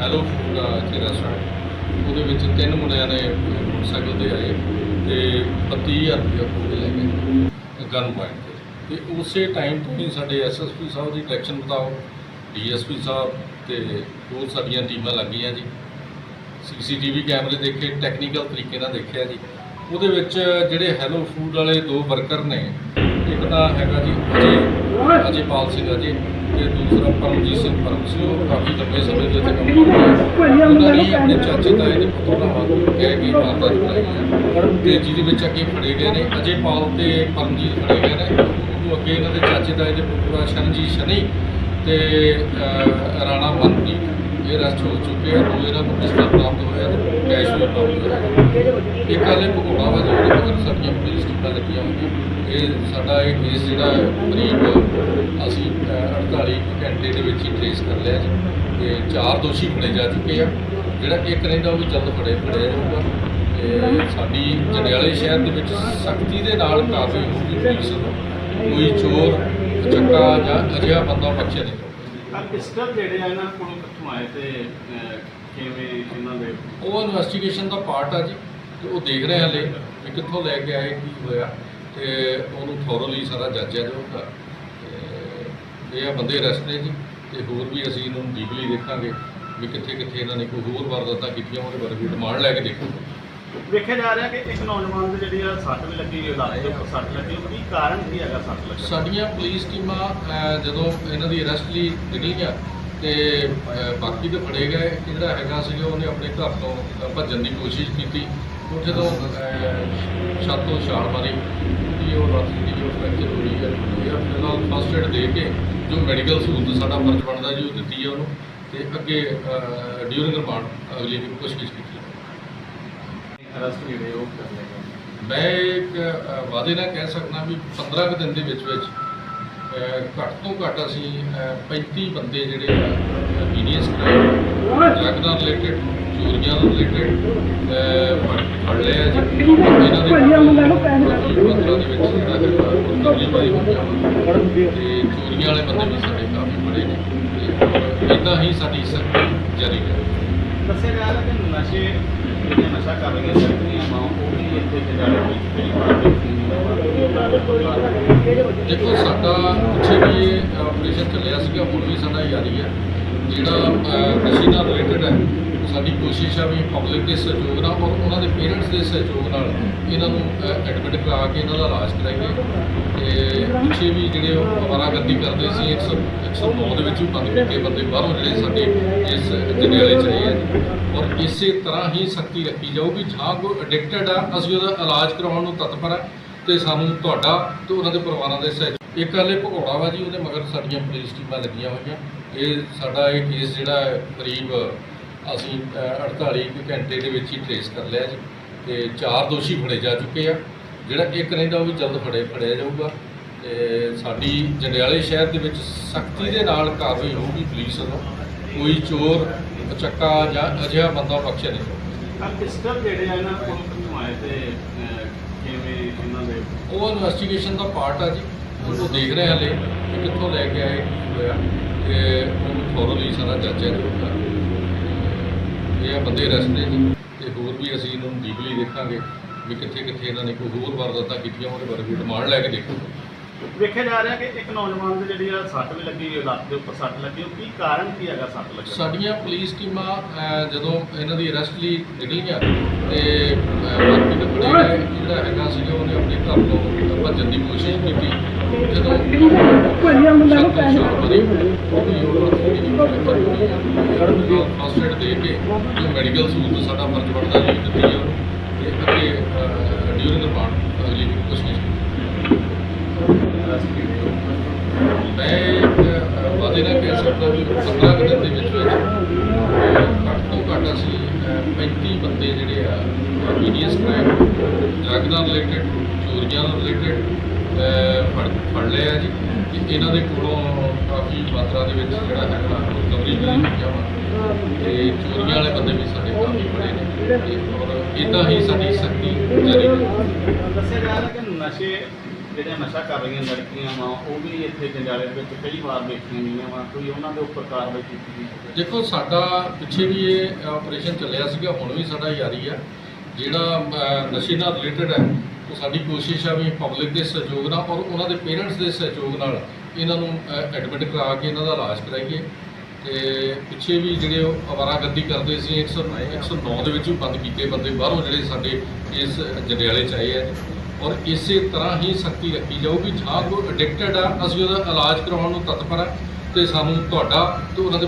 Hello food ਦਾ ਇੱਥੇ restaurant ਉਹਦੇ ਵਿੱਚ ਤਿੰਨ ਮੁੰਡਿਆਂ ਨੇ ਮੋਟਰਸਾਈਕਲ ਤੇ ਆਏ ਤੇ 32000 ਰੁਪਏ ਖੋਹ ਕੇ ਲੈ ਗਏ। ਗਨ ਪੁਆਇੰਟ ਤੇ। ਤੇ ਉਸੇ ਟਾਈਮ ਤੋਂ ਹੀ ਸਾਡੇ ਐਸਐਸਪੀ ਸਾਹਿਬ ਦੀ ਡਾਇਰੈਕਸ਼ਨ ਮੁਤਾਬਕ ਡੀਐਸਪੀ ਸਾਹਿਬ ਤੇ ਹੋਰ ਸਾਡੀਆਂ ਟੀਮਾਂ ਲੱਗੀਆਂ ਜੀ। ਸੀਸੀਟੀਵੀ ਕੈਮਰੇ ਦੇਖੇ ਟੈਕਨੀਕਲ ਤਰੀਕੇ ਨਾਲ ਦੇਖਿਆ ਜੀ। ਉਹਦੇ ਵਿੱਚ ਜਿਹੜੇ ਹੈਲੋ ਫੂਡ ਵਾਲੇ ਦੋ ਵਰਕਰ ਨੇ ਇੱਕ ਤਾਂ ਹੈਗਾ ਜੀ ਅਜੇ ਅਜੇਪਾਲ ਸਿੰਘ ਜੀ ਤੇ ਦੂਸਰਾ ਪਰਮਜੀਤ ਸਿੰਘ ਪਰਮ ਸਿੰਘ ਉਹ ਕਾਫੀ ਲੰਬੇ ਸਮੇਂ ਤੋਂ ਇੱਥੇ ਕੰਮ ਕਰਦੇ ਆ ਉਹਨਾਂ ਨੇ ਆਪਣੇ ਚਾਚੇ ਤਾਏ ਦੇ ਪੁੱਤਰ ਦਾ ਨਾਲ ਕਹਿ ਕੇ ਵਾਰਦਾਤ ਜੀ ਹੈ ਤੇ ਜਿਹਦੇ ਵਿੱਚ ਅੱਗੇ ਫੜੇ ਗਏ ਨੇ ਅਜੇਪਾਲ ਤੇ ਪਰਮਜੀਤ ਫੜੇ ਗਏ ਨੇ। ਉਹ ਅੱਗੇ ਇਹਨਾਂ ਦੇ ਚਾਚੇ ਤਾਏ ਦੇ ਪੁੱਤਰ ਸ਼ਰਨਜੀਤ ਸ਼ਨੀ ਤੇ ਰਾਣਾ ਮਨਪ੍ਰੀਤ। ਇਹ ਅਰੈਸਟ ਹੋ ਚੁੱਕੇ ਆ ਦੋ ਇਹਨਾਂ ਨੂੰ ਪਿਸਤਲ ਪ੍ਰਾਪਤ ਹੋਇਆ ਤੇ ਕੈਸ਼ ਵੀ ਪ੍ਰਾਪਤ ਹੋਇਆ ਇੱਕ ਹਾਲੇ ਭਗੋੜਾ ਵਾ ਜਿਹੜੇ ਮਗਰ ਸਾਡੀਆਂ ਪੁਲਿਸ ਟੀਮਾਂ ਲੱਗੀਆਂ ਹੋਈਆਂ। ਇਹ ਸਾਡਾ ਇਹ ਕੇਸ ਜਿਹੜਾ ਕਰੀਬ ਅਸੀਂ ਅਹ, 48 ਘੰਟੇ ਦੇ ਵਿੱਚ ਹੀ ਟ੍ਰੇਸ ਕਰ ਲਿਆ ਜੀ। ਤੇ ਚਾਰ ਦੋਸ਼ੀ ਫੜੇ ਜਾ ਚੁੱਕੇ ਆ। ਜਿਹੜਾ ਇੱਕ ਰਹਿੰਦਾ ਉਹ ਵੀ ਜਲਦ ਫੜੇ ਫੜਿਆ ਜਾਊਗਾ। ਤੇ ਸਾਡੀ ਜੰਡਿਆਲੇ ਸ਼ਹਿਰ ਦੇ ਵਿੱਚ ਸਖਤੀ ਦੇ ਨਾਲ ਕਾਫੀ ਪੁਲਿਸ ਕੋਈ ਚੋਰ ਚੱਕਾ ਜਾਂ ਅਜਿਹਾ ਬੰਦਾ ਬਖਸ਼ਿਆ ਨਹੀਂ ਜਾਊਗਾ ਪਿਸਟਲ ਜਿਹੜੇ ਆ ਇਹਨਾਂ ਕੋਲੋਂ ਕਿੱਥੋਂ ਆਏ ਤੇ ਅਹ, ਕਿਵੇਂ ਇਹਨਾਂ ਦੇ? ਉਹ ਇਨਵੈਸਟੀਗੇਸ਼ਨ ਦਾ ਪਾਰਟ ਆ ਜੀ ਤੇ ਉਹ ਦੇਖ ਰਹੇ ਹਲੇ ਵੀ ਕਿੱਥੋਂ ਲੈ ਕੇ ਆਏ ਕੀ ਹੋਇਆ ਤੇ ਉਹਨੂੰ ਥੋਰਲੀ ਸਾਰਾ ਜਾਂਚਿਆ ਜਾਊਗਾ ਤੇ। ਇਹ ਆ ਬੰਦੇ ਅਰੈਸਟ ਨੇ ਜੀ ਤੇ ਹੋਰ ਵੀ ਅਸੀਂ ਇਹਨੂੰ ਡੀਪਲੀ ਦੇਖਾਂਗੇ ਵੀ ਕਿੱਥੇ ਕਿੱਥੇ ਇਹਨਾਂ ਨੇ ਕੋਈ ਹੋਰ ਵਾਰਦਾਤਾਂ ਕੀਤੀਆਂ ਉਹਦੇ ਬਾਰੇ ਵੀ ਡਿਮਾਂਡ ਲੈ ਕੇ ਦੇਖੋ ਵੇਖਿਆ ਜਾ ਰਿਹਾ ਕਿ ਇੱਕ ਨੌਜਵਾਨ ਦੇ ਜਿਹੜੀ ਆ ਸੱਟ ਵੀ ਲੱਗੀ ਹੋਈ ਲੱਤ ਦੇ ਸੱਟ ਲੱਗੀ। ਉਹ ਕੀ ਕਾਰਨ ਕੀ ਹੈਗਾ ਸੱਟ ਲੱਗਣ ਦਾ? ਸਾਡੀਆਂ ਪੁਲਿਸ ਟੀਮਾਂ ਅਹ, ਜਦੋਂ ਇਹਨਾਂ ਦੀ ਅਰੈਸਟ ਲਈ ਨਿਕਲੀਆਂ ਤੇ ਅਹ, ਬਾਕੀ ਤਾਂ ਫੜੇ ਗਏ। ਇੱਕ ਜਿਹੜਾ ਹੈਗਾ ਸੀਗਾ ਉਹਨੇ ਆਪਣੇ ਘਰ ਤੋਂ ਅਹ, ਭੱਜਣ ਦੀ ਕੋਸ਼ਿਸ਼ ਕੀਤੀ। ਉਹ ਜਦੋਂ ਅਹ, ਛੱਤ ਤੋਂ ਛਾਲ ਮਾਰੀ ਕਿ ਉਹ ਲੱਤ ਦੀ ਜੋ ਫ੍ਰੈਕਚਰ ਹੋਈ ਹੈ ਇਹ ਫਿਲਹਾਲ ਫਸਟ ਏਡ ਦੇ ਕੇ ਜੋ ਮੈਡੀਕਲ ਸਹੂਲਤ ਸਾਡਾ ਫਰਜ਼ ਬਣਦਾ ਜੀ ਉਹ ਦਿੱਤੀ ਹੈ ਉਹਨੂੰ। ਤੇ ਅੱਗੇ ਡਿਊਰਿੰਗ ਰਿਮਾਂਡ ਅਗਲੀ ਪੁੱਛਗਿੱਛ ਕੀਤੀ। ਅਰੈਸਟ ਜਿਹੜੇ ਉਹ ਕਰ ਲਏ ਗਏ। ਮੈਂ ਇੱਕ ਅ, ਵਾਅਦੇ ਨਾਲ ਕਹਿ ਸਕਦਾ ਵੀ 15 ਕੁ ਦਿਨ ਦੇ ਵਿੱਚ ਵਿੱਚ ਅ, ਘੱਟ ਤੋਂ ਘੱਟ ਅਸੀਂ ਅ, 35 ਬੰਦੇ ਜਿਹੜੇ ਆ ਵੀਡੀਐਸ ਕਰਾਏ। ਡਰੱਗ ਨਾਲ ਰਿਲੇਟਡ ਚੋਰੀਆਂ ਨਾਲ ਰਿਲੇਟਡ ਫੜ ਲਏ ਆ ਜੀ। ਇਹਨਾਂ ਦੇ ਮਾਤਰਾ ਦੇ ਵਿੱਚ ਜਿਹੜਾ ਹੈਗਾ ਰਿਕਵਰੀ ਵਾਲੀ ਹੋ ਗਿਆ ਤੇ ਚੋਰੀਆਂ ਵਾਲੇ ਬੰਦੇ ਵੀ ਸਾਡੇ ਕਾਫੀ ਬੜੇ ਨੇ। ਤੇ ਇਦਾਂ ਹੀ ਸਾਡੀ ਸਖਤੀ ਜਾਰੀ ਹੈ। ਦੱਸਿਆ ਜਾ ਰਿਹਾ ਕਿ ਨਸ਼ੇ ਜਿਹੜੇ ਨਸ਼ਾ ਕਰ ਰਹੀਆਂ ਜਿਹੜੀਆਂ ਮਾਂ ਉਹ ਵੀ ਇੱਥੇ ਜਗਾੜੇ ਵਿੱਚ ਜਿਹੜੀ ਦੇਖੋ ਸਾਡਾ ਪਿੱਛੇ ਵੀ ਆਪਰੇਸ਼ਨ ਚੱਲਿਆ ਸੀਗਾ ਹੁਣ ਵੀ ਸਾਡਾ ਜਾਰੀ ਹੈ। ਜਿਹੜਾ ਅਹ, ਨਸ਼ੇ ਨਾਲ ਰਿਲੇਟਡ ਹੈ ਸਾਡੀ ਕੋਸ਼ਿਸ਼ ਆ ਵੀ ਪਬਲਿਕ ਦੇ ਸਹਿਯੋਗ ਨਾਲ ਔਰ ਉਹਨਾਂ ਦੇ ਪੇਰੈਂਟਸ ਦੇ ਸਹਿਯੋਗ ਨਾਲ ਇਹਨਾਂ ਨੂੰ ਐਡਮਿਟ ਕਰਾ ਕੇ ਇਹਨਾਂ ਦਾ ਇਲਾਜ ਕਰਾਈਏ। ਤੇ ਪਿੱਛੇ ਵੀ ਜਿਹੜੇ ਉਹ ਅਵਾਰਾਗਰਦੀ ਕਰਦੇ ਸੀ 100 109 ਦੇ ਵਿੱਚ ਵੀ ਬੰਦ ਕੀਤੇ ਬੰਦੇ ਬਾਹਰੋਂ ਜਿਹੜੇ ਸਾਡੇ ਇਸ ਜੰਡਿਆਲੇ ਚ ਆਏ ਆ ਔਰ ਇਸੇ ਤਰ੍ਹਾਂ ਹੀ ਸਖਤੀ ਰੱਖੀ ਜਾਊਗੀ ਜਾਂ ਕੋਈ ਐਡਿਕਟਡ ਆ, ਅਸੀਂ ਉਹਦਾ ਇਲਾਜ ਕਰਵਾਉਣ ਨੂੰ ਤਤਪਰ ਆ ਤੇ ਸਾਨੂੰ ਤੁਹਾਡਾ ਤੇ ਉਹਨਾਂ ਦੇ ਪਰਿਵਾਰਾਂ ਦੇ ਸਹਿਯੋਗ ਇੱਕ ਹਾਲੇ ਭਗੌੜਾ ਵਾ ਜੀ, ਉਹਦੇ ਮਗਰ ਸਾਡੀਆਂ ਪੁਲਿਸ ਟੀਮਾਂ ਲੱਗੀਆਂ ਹੋਈਆਂ। ਇਹ ਸਾਡਾ ਇਹ ਕੇਸ ਜਿਹੜਾ ਹੈ, ਕਰੀਬ ਅਸੀਂ ਅ, 48 ਕੁ ਘੰਟੇ ਦੇ ਵਿੱਚ ਹੀ ਟ੍ਰੇਸ ਕਰ ਲਿਆ ਜੀ ਤੇ ਚਾਰ ਦੋਸ਼ੀ ਫੜੇ ਜਾ ਚੁੱਕੇ ਆ। ਜਿਹੜਾ ਇੱਕ ਰਹਿੰਦਾ ਉਹ ਵੀ ਜਲਦ ਫੜੇ ਫੜਿਆ ਜਾਊਗਾ ਤੇ ਸਾਡੀ ਜੰਡਿਆਲੇ ਸ਼ਹਿਰ ਦੇ ਵਿੱਚ ਸਖਤੀ ਦੇ ਨਾਲ ਕਾਰਵਾਈ ਹੋਊਗੀ ਪੁਲਿਸ ਵੱਲੋਂ। ਕੋਈ ਚੋਰ ਚੱਕਾ ਜਾਂ ਅਜਿਹਾ ਬੰਦਾ ਬਖਸ਼ਿਆ ਨਹੀਂ ਜਾਊਗਾ। ਆ ਪਿਸਟਲ ਜਿਹੜੇ ਆ ਇਹਨਾਂ ਕੋਲੋਂ ਕਿੱਥੋਂ ਆਏ ਤੇ ਅਹ, ਕਿਵੇਂ ਇਹਨਾਂ ਦੇ? ਉਹ ਇਨਵੈਸਟੀਗੇਸ਼ਨ ਦਾ ਪਾਰਟ ਆ ਜੀ। ਉਹ ਦੇਖ ਰਹੇ ਹਲੇ ਕਿ ਕਿੱਥੋਂ ਲੈ ਕੇ ਆਏ ਹੋਇਆ ਤੇ ਉਹਨੂੰ ਥੋਰਲੀ ਸਾਰਾ ਜਾਂਚਿਆ ਜਾਊਗਾ ਇਹ ਬੰਦੇ ਨੇ ਜੀ ਤੇ ਹੋਰ ਵੀ ਅਸੀਂ ਇਹਨੂੰ ਡੀਪਲੀ ਦੇਖਾਂਗੇ ਵੀ ਕਿੱਥੇ ਕਿੱਥੇ ਇਹਨਾਂ ਨੇ ਕੋਈ ਹੋਰ ਵਾਰਦਾਤਾਂ ਕੀਤੀਆਂ ਉਹਦੇ ਬਾਰੇ ਵੀ ਰਿਮਾਂਡ ਲੈ ਕੇ ਦੇਖਾਂਗੇ ਵੇਖਿਆ ਜਾ ਰਿਹਾ ਕਿ ਇੱਕ ਨੌਜਵਾਨ ਦੇ ਜਿਹੜੀ ਆ ਸੱਟ ਵੀ ਲੱਗੀ ਹੋਈ ਲੱਤ ਦੇ ਉੱਪਰ ਸੱਟ ਲੱਗੀ ਉਹ ਕੀ ਕਾਰਨ ਕੀ ਹੈਗਾ ਸੱਟ ਲੱਗਣ ਦਾ? ਸਾਡੀਆਂ ਪੁਲਿਸ ਟੀਮਾਂ ਅਹ, ਜਦੋਂ ਇਹਨਾਂ ਦੀ ਅਰੈਸਟ ਲਈ ਨਿਕਲੀਆਂ ਤੇ ਅਹ, ਬਾਕੀ ਦੇ ਜਿਹੜਾ ਹੈਗਾ ਸੀਗਾ ਉਹਨੇ ਆਪਣੇ ਘਰ ਤੋਂ ਭੱਜਣ ਦੀ ਕੋਸ਼ਿਸ਼ ਕੀਤੀ। ਜਦੋਂ ਉਹ ਲੱਤ ਦੀ ਫਸਟ ਏਡ ਕੇ ਜੋ ਮੈਡੀਕਲ ਸਹੂਲਤ ਸਾਡਾ ਫਰਜ਼ ਬਣਦਾ ਜੀ ਦਿੱਤੀ ਤੇ ਅੱਗੇ ਡਿਊਰਿੰਗ ਅਗਲੀ। ਮੈਂ ਵਾਅਦੇ ਨਾਲ ਕਹਿ ਸਕਦਾ ਵੀ 15 ਕੁ ਦਿਨ ਦੇ ਵਿੱਚ ਘੱਟ ਤੋਂ ਘੱਟ ਅਸੀਂ ਅ, 35 ਬੰਦੇ ਜਿਹੜੇ ਆ ਵੀਡੀਐਸ ਕਰਾਏ ਡਰੱਗ ਨਾਲ ਰਿਲੇਟਡ ਚੋਰੀਆਂ ਨਾਲ ਰਿਲੇਟਡ ਫੜ ਲਏ ਆ ਜੀ। ਤੇ ਇਹਨਾਂ ਦੇ ਕੋਲੋਂ ਕਾਫੀ ਮਾਤਰਾ ਦੇ ਵਿੱਚ ਜਿਹੜਾ ਹੈਗਾ ਰਿਕਵਰੀ ਵੀ ਹੋਈ ਆ ਵਾ ਤੇ ਚੋਰੀਆਂ ਵਾਲੇ ਬੰਦੇ ਵੀ ਸਾਡੇ ਕਾਫੀ ਬੜੇ ਨੇ। ਇਦਾਂ ਹੀ ਸਾਡੀ ਸਖਤੀ ਜਾਰੀ ਹੈ। ਦੱਸਿਆ ਜਾ ਰਿਹਾ ਕਿ ਨਸ਼ੇ ਜਿਹੜੀਆਂ ਨਸ਼ਾ ਕਰ ਰਹੀਆਂ ਲੜਕੀਆਂ ਵਾ ਉਹ ਵੀ ਇੱਥੇ ਜੰਡਿਆਲੇ ਦੇ ਵਿੱਚ ਕਈ ਵਾਰ ਦੇਖੀਆਂ ਗਈਆਂ ਵਾ। ਕੋਈ ਉਹਨਾਂ ਦੇ ਉੱਪਰ ਕਾਰਵਾਈ ਕੀਤੀ ਗਈ ਦੇਖੋ ਸਾਡਾ ਪਿੱਛੇ ਵੀ ਇਹ ਆਪਰੇਸ਼ਨ ਚੱਲਿਆ ਸੀਗਾ ਹੁਣ ਵੀ ਸਾਡਾ ਜਾਰੀ ਆ। ਜਿਹੜਾ ਨਸ਼ੇ ਨਾਲ ਰਿਲੇਟਡ ਹੈ ਉਹ ਸਾਡੀ ਕੋਸ਼ਿਸ਼ ਆ ਵੀ ਪਬਲਿਕ ਦੇ ਸਹਿਯੋਗ ਨਾਲ ਔਰ ਉਹਨਾਂ ਦੇ ਪੇਰੈਂਟਸ ਦੇ ਸਹਿਯੋਗ ਨਾਲ ਇਹਨਾਂ ਨੂੰ ਐਡਮਿਟ ਕਰਾ ਕੇ ਇਹਨਾਂ ਦਾ ਇਲਾਜ ਕਰਾਈਏ। ਤੇ ਪਿੱਛੇ ਵੀ ਜਿਹੜੇ ਉਹ ਅਵਾਰਾਗਰਦੀ ਕਰਦੇ ਸੀ 109 109 ਦੇ ਵਿੱਚ ਵੀ ਬੰਦ ਕੀਤੇ ਬੰਦੇ, ਬਾਹਰੋਂ ਜਿਹੜੇ ਸਾਡੇ ਇਸ ਜੰਡਿਆਲੇ ਚ ਆਏ ਆ। ਔਰ ਇਸੇ ਤਰ੍ਹਾਂ ਹੀ ਸਖਤੀ ਰੱਖੀ ਜਾਊਗੀ ਜਾਂ ਕੋਈ ਐਡਿਕਟਡ ਆ, ਅਸੀਂ ਉਹਦਾ ਇਲਾਜ ਕਰਵਾਉਣ ਨੂੰ ਤਤਪਰ ਆ ਤੇ ਸਾਨੂੰ ਤੁਹਾਡਾ ਤੇ ਉਹਨਾਂ ਦੇ